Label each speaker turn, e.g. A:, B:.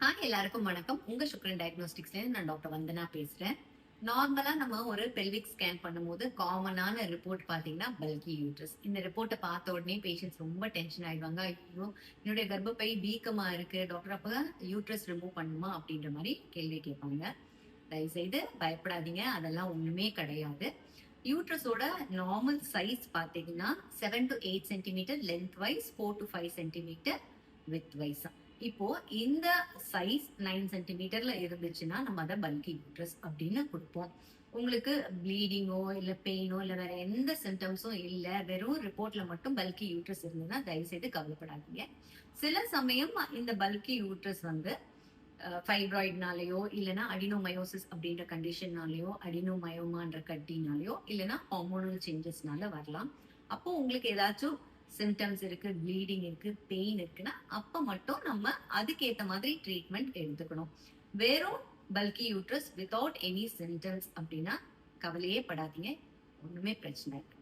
A: Hi எல்லாருக்கும் வணக்கம். உங்க சுக்ரன் டயக்னோஸ்டிக்ஸ்ல நான் டாக்டர் வந்தனா பேசுறேன். நார்மலா நம்ம ஒரு பெல்விக் ஸ்கேன் பண்ணும்போது காமனான ரிப்போர்ட் பாத்தீங்கன்னா பல்கி யூட்ரஸ் இந்த ரிப்போர்ட்டை பார்த்த உடனே பேஷண்ட்ஸ் ரொம்ப டென்ஷன் ஆயிடுவாங்க. ஐயோ என்னுடைய கர்ப்பப்பை வீக்கமா இருக்கு. டாக்டர் அப்ப யூட்ரஸ் ரிமூவ் பண்ணுமா அப்படின்ற மாதிரி கேள்வி கேட்பாங்க. தயவுசெய்து பயப்படாதீங்க. அதெல்லாம் ஒண்ணுமே கிடையாது. யூட்ரஸோட நார்மல் சைஸ் பார்த்தீங்கன்னா seven to eight centimetre length wise four to five centimetre width wise இப்போ இந்த சைஸ் நைன் சென்டிமீட்டர்ல இருந்துச்சுன்னா நம்ம அதை பல்கி யூட்ரஸ் அப்படின்னு கொடுப்போம். உங்களுக்கு ப்ளீடிங்கோ இல்ல பெயினோ இல்ல வேற எந்த சிம்டம்ஸும் இல்ல வெறும் ரிப்போர்ட்ல மட்டும் பல்கி யூட்ரஸ் இருந்ததுன்னா தயவுசெய்து கவலைப்படாதீங்க. சில சமயம் இந்த பல்கி யூட்ரஸ் வந்து ஃபைப்ராய்ட்னாலேயோ இல்லைன்னா அடினோமயோசிஸ் அப்படின்ற கண்டிஷன்னாலேயோ அடினோமயோமான்ற கட்டினாலேயோ இல்லைனா ஹார்மோனல் சேஞ்சஸ்னால வரலாம். அப்போ உங்களுக்கு ஏதாச்சும் சிம்டம்ஸ் இருக்கு ப்ளீடிங் இருக்கு பெயின் இருக்குன்னா அப்ப மட்டும் நம்ம அதுக்கேத்த மாதிரி ட்ரீட்மெண்ட் எடுத்துக்கணும். வெறும் bulky uterus without any symptoms அப்படின்னா கவலையே படாதீங்க. ஒண்ணுமே பிரச்சனை இல்லை.